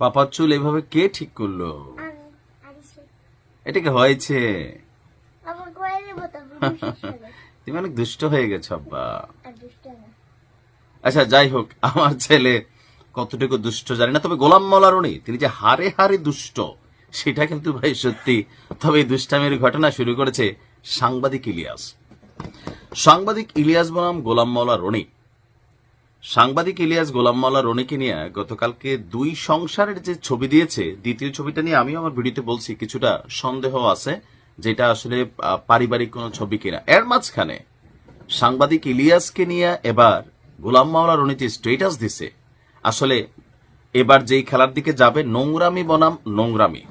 পাপার চুল এভাবে কে ঠিক করল? এটাকে হয়েছে? তুমি অনেক দুষ্ট হয়ে গেছো, আব্বা। আচ্ছা যাই হোক, আমার ছেলে কতটুকু দুষ্ট জানি না, তবে গোলাম মলারণী, তিনি যে হারে হারে দুষ্ট, সেটা কিন্তু ভাই সত্যি। তবে এই দুষ্টামের ঘটনা শুরু করেছে সাংবাদিক ইলিয়াস। সাংবাদিক ইলিয়াস বনাম গোলাম মৌলা রনি সাংবাদিক ইলিয়াস গোলাম মাওলা রনিকে নিয়ে গতকালকে দুই সংসারের যে ছবি দিয়েছে, দ্বিতীয় ছবিটা নিয়ে আমি আমার ভিডিওতে বলছি, কিছুটা সন্দেহ আছে যেটা আসলে পারিবারিক কোনো ছবি কিনা। এর মাঝখানে সাংবাদিক ইলিয়াসকে নিয়ে এবার গোলাম মাওলা রনিতে স্টেটাস দিছে, আসলে এবার যেই খেলার দিকে যাবে নোংরামি বনাম নোংরামি।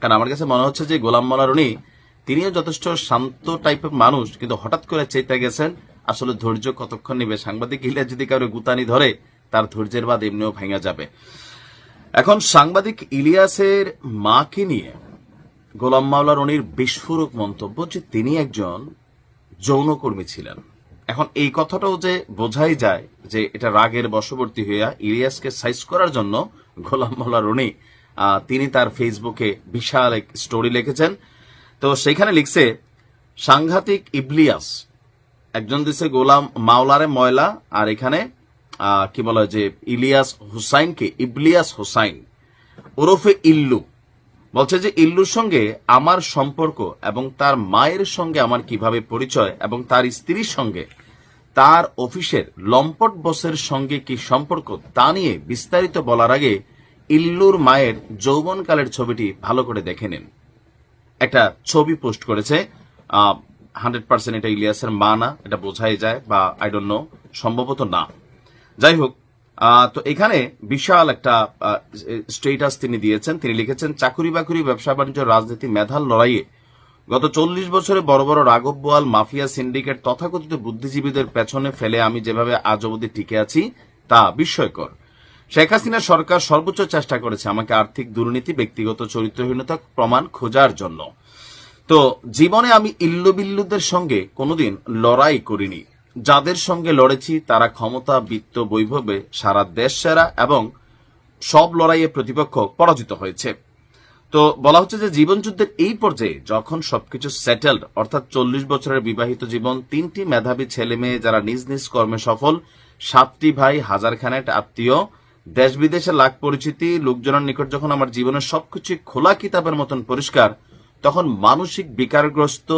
কারণ আমার কাছে মনে হচ্ছে যে গোলাম মাওলা রনি তিনিও যথেষ্ট শান্ত টাইপের মানুষ, কিন্তু হঠাৎ করে চেতে গেছেন আসলে ধৈর্য কতক্ষণ নেবে? সাংবাদিক ইলিয়াস যদি কারও গুতানি ধরে, তার ধৈর্যের বাদ এমনিও ভেঙে যাবে। এখন সাংবাদিক ইলিয়াসের মাকে নিয়ে গোলাম মাওলা রনির বিস্ফোরক মন্তব্য যে তিনি একজন যৌনকর্মী ছিলেন। এখন এই কথাটাও যে বোঝাই যায় যে এটা রাগের বশবর্তী হইয়া ইলিয়াসকে সাইজ করার জন্য গোলাম মাওলা রনি তিনি তার ফেসবুকে বিশাল এক স্টোরি লিখেছেন। তো সেখানে লিখছে, সাংঘাতিক ইবলিয়াস একজন দিছে গোলাম মাওলারে ময়লা, আর এখানে কি বলা হয় যে, ইলিয়াস হুসাইনকে, ইবলিয়াস হুসাইন, ওরফে ইল্লু। বলছে যে, ইল্লুর সঙ্গে আমার সম্পর্ক এবং তার মায়ের সঙ্গে আমার কীভাবে পরিচয় এবং তার স্ত্রীর সঙ্গে, তার অফিসের লম্পট বসের সঙ্গে কি সম্পর্ক, তা নিয়ে বিস্তারিত বলার আগে ইল্লুর মায়ের যৌবনকালের ছবিটি ভালো করে দেখে নিন। একটা ছবি পোস্ট করেছে হান্ড্রেড পার্সেন্ট এটা ইলিয়াসের মা না এটা বোঝাই যায় বা আই ডোন্ট নো সম্ভবত না। যাই হোক তো এখানে বিশাল একটা স্টেটাস তিনি দিয়েছেন। তিনি লিখেছেন, চাকুরি বাকুরি, ব্যবসা বাণিজ্য, রাজনীতি, মেধার লড়াইয়ে গত চল্লিশ বছরে বড় বড় রাঘব বোয়াল, মাফিয়া সিন্ডিকেট তথাকথিত বুদ্ধিজীবীদের পেছনে ফেলে আমি যেভাবে আজ অবধি টিকে আছি, তা বিস্ময়কর। শেখ হাসিনা সরকার সর্বোচ্চ চেষ্টা করেছে আমাকে আর্থিক দুর্নীতি, ব্যক্তিগত চরিত্রহীনতা প্রমাণ খোঁজার জন্য। তো জীবনে আমি ইল্লু বিল্লুদের সঙ্গে কোনোদিন লড়াই করিনি। যাদের সঙ্গে লড়েছি তারা ক্ষমতা, বিত্ত, বৈভবে সারা দেশ সেরা এবং সব লড়াইয়ে প্রতিপক্ষ পরাজিত হয়েছে। তো বলা হচ্ছে যে জীবনযুদ্ধের এই পর্যায়ে যখন সবকিছু সেটেলড অর্থাৎ চল্লিশ বছরের বিবাহিত জীবন, তিনটি মেধাবী ছেলে মেয়ে যারা নিজ নিজ কর্মে সফল, সাতটি ভাই, হাজার খানেট আত্মীয়, দেশ বিদেশে লাখ পরিচিতি, লোকজনের নিকট যখন আমার জীবনের সবকিছু খোলা কিতাবের মতন পরিষ্কার তখন মানসিক বিকারগ্রস্ত,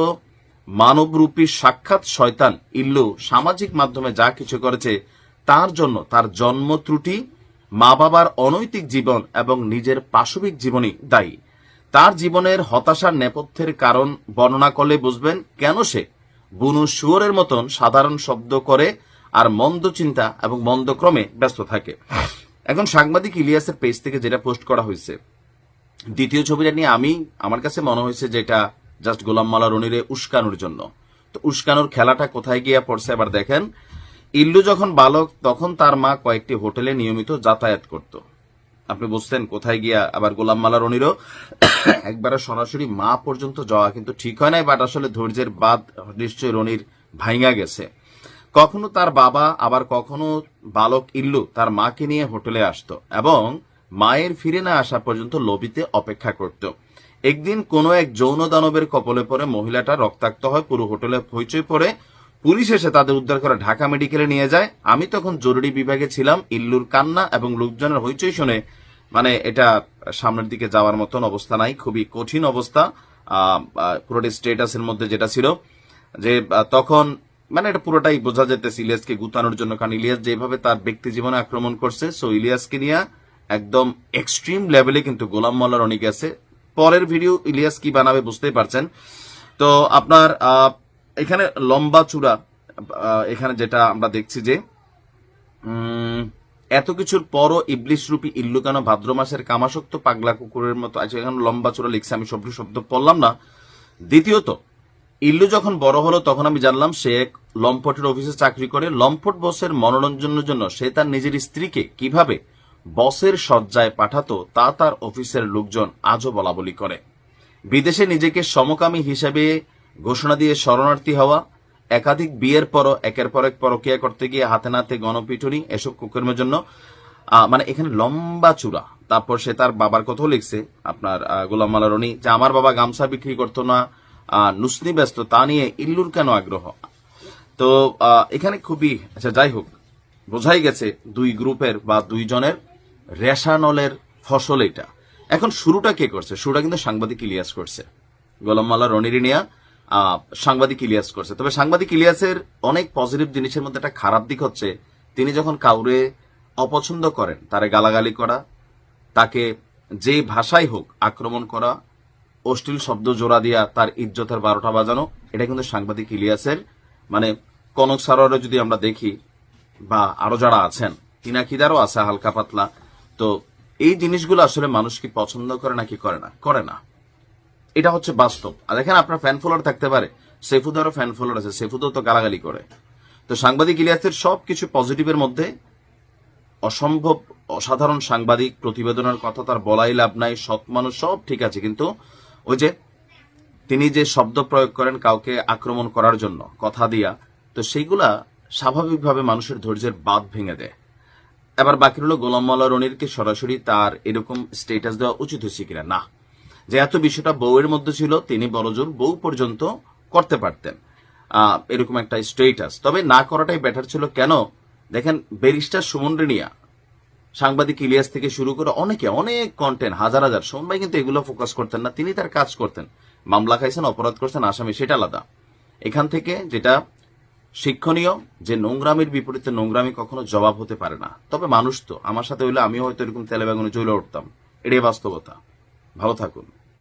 মানবরূপী সাক্ষাৎ শয়তান ইল্লু সামাজিক মাধ্যমে যা কিছু করেছে, তার জন্য তার জন্ম ত্রুটি মা বাবার অনৈতিক জীবন এবং নিজের পাশবিক জীবনই দায়ী। তার জীবনের হতাশার নেপথ্যের কারণ বর্ণনা করলে বুঝবেন কেন সে বুনু শুয়োরের মতন সাধারণ শব্দ করে আর মন্দ চিন্তা এবং মন্দ ক্রমে ব্যস্ত থাকে। এখন সাংবাদিক ইলিয়াসের পেজ থেকে যেটা পোস্ট করা হয়েছে দ্বিতীয় ছবিটা নিয়ে আমি, আমার কাছে মনে হয়েছে যে এটা জাস্ট গোলাম মালা রনিরে উস্কানোর জন্য। তো উস্কানোর খেলাটা কোথায় গিয়ে পড়ছে এবার দেখেন। ইল্লু যখন বালক, তখন তার মা কয়েকটি হোটেলে নিয়মিত যাতায়াত করত। আপনি বুঝতেন কোথায় গিয়া আবার গোলাম মালা রনিরও একবারে সরাসরি মা পর্যন্ত যাওয়া কিন্তু ঠিক হয় নাই বাট আসলে ধৈর্যের বাদ নিশ্চয়ই রনির ভাইঙা গেছে। কখনো তার বাবা, আবার কখনো বালক ইল্লু তার মাকে নিয়ে হোটেলে আসতো। এবং মায়ের ফিরে না আসা পর্যন্ত লবিতে অপেক্ষা করত। একদিন কোনো এক যৌন দানবের কপলে পড়ে মহিলাটা রক্তাক্ত হয়, পুরো হোটেলে হইচই পড়ে। পুলিশ এসে তাদের উদ্ধার করে ঢাকা মেডিকেলে নিয়ে যায়। আমি তখন জরুরি বিভাগে ছিলাম, ইল্লুর কান্না এবং লোকজনের হইচই শুনে মানে এটা সামনের দিকে যাওয়ার মতন অবস্থা নাই, খুবই কঠিন অবস্থা। পুরোটি স্টেটাসের মধ্যে যেটা ছিল, যে তখন মানে এটা পুরোটাই বোঝা যেতেছে ইলিয়াসকে গুতানোর জন্য। কারণ ইলিয়াস যেভাবে তার ব্যক্তি জীবনে আক্রমণ করছে, সো ইলিয়াসকে নিয়ে একদম এক্সট্রিম লেভেলে কিন্তু গোলাম মোল্লার অনেক আছে। পরের ভিডিও ইলিয়াস কি বানাবে বুঝতেই পারছেন। তো আপনার এখানে লম্বা চূড়া এখানে যেটা আমরা দেখছি যে এত কিছুর পরও ইবলিশ রূপী ইল্লু কেন ভাদ্র মাসের কামাসক্ত পাগলা কুকুরের মতো আছে এখানে লম্বা চূড়া লিখছে, আমি শব্দ শব্দ পড়লাম না। দ্বিতীয়ত, ইল্লু যখন বড় হলো, তখন আমি জানলাম সে এক লম্পটের অফিসে চাকরি করে। লম্পট বসের মনোরঞ্জনের জন্য সে তার নিজের স্ত্রীকে কীভাবে বসের সজ্জায় পাঠাতো তা তার অফিসের লোকজন আজও বলা বলি করে। বিদেশে নিজেকে সমকামী হিসেবে ঘোষণা দিয়ে শরণার্থী হওয়া, একাধিক বিয়ের পরও একের পর এক পরকিয়া করতে গিয়ে হাতে নাতে গণপিটুনি এসব কুকর্মের জন্য মানে এখানে লম্বা চূড়া। তারপর সে তার বাবার কথাও লিখছে, আপনার গোলাম মালা রনি, যে আমার বাবা গামছা বিক্রি করতো না নুসনি ব্যস্ত, তা নিয়ে ইল্লুর কেন আগ্রহ? তো এখানে খুবই আচ্ছা যাই হোক, বোঝাই গেছে দুই গ্রুপের বা দুইজনের রেশানলের ফসল এটা। এখন শুরুটা কে করছে? শুরুটা কিন্তু সাংবাদিক ইলিয়াস করছে। গোলাম মাল্লা রনিরিনিয়া সাংবাদিক ইলিয়াস করছে। তবে সাংবাদিক ইলিয়াসের অনেক পজিটিভ জিনিসের মধ্যে একটা খারাপ দিক হচ্ছে, তিনি যখন কাউরে অপছন্দ করেন, তারে গালাগালি করা, তাকে যে ভাষাই হোক আক্রমণ করা, অশ্লীল শব্দ জোড়া দিয়া তার ইজ্জতের বারোটা বাজানো, এটা কিন্তু সাংবাদিক ইলিয়াসের মানে কনক সারোয়ারে যদি আমরা দেখি, বা আরও যারা আছেন তিনাকিদারও আছে হালকা পাতলা তো এই জিনিসগুলো আসলে মানুষ কি পছন্দ করে নাকি করে না? করে না। এটা হচ্ছে বাস্তব। আর দেখেন আপনার ফ্যান ফলোয়ার থাকতে পারে। সেফুদারও ফ্যান ফলোয়ার আছে, সেফুদও তো গালাগালি করে। তো সাংবাদিক ইলিয়াসের সব কিছু পজিটিভের মধ্যে অসম্ভব অসাধারণ সাংবাদিক প্রতিবেদনের কথা তার বলাই লাভ নাই, সৎ মানুষ, সব ঠিক আছে। কিন্তু ওই যে তিনি যে শব্দ প্রয়োগ করেন কাউকে আক্রমণ করার জন্য, কথা দিয়া, তো সেইগুলা স্বাভাবিকভাবে মানুষের ধৈর্যের বাদ ভেঙে দেয়। এবার বাকি হলো গোলাম মাল্লা রনিরকে সরাসরি তার এরকম স্টেটাস দেওয়া উচিত হয়েছে কিনা? না। যে এত বিষয়টা বউয়ের মধ্যে ছিল, তিনি বড়জোর বউ পর্যন্ত করতে পারতেন। এরকম একটা স্টেটাস তবে না করাটাই বেটার ছিল কেন? দেখেন, ব্যারিস্টার সুমন রেনিয়া, সাংবাদিক ইলিয়াস থেকে শুরু করে অনেকে, অনেক কন্টেন্ট হাজার হাজার সোমন ভাই কিন্তু এগুলো ফোকাস করতেন না, তিনি তার কাজ করতেন। মামলা খাইছেন, অপরাধ করছেন, আসামি, সেটা আলাদা। এখান থেকে যেটা শিক্ষণীয় যে নোংরামির বিপরীতে নোংরামি কখনো জবাব হতে পারে না। তবে মানুষ তো, আমার সাথে হইলে আমিও হয়তো এরকম তেলে বেগুনে চলে উঠতাম। এটাই বাস্তবতা। ভালো থাকুন।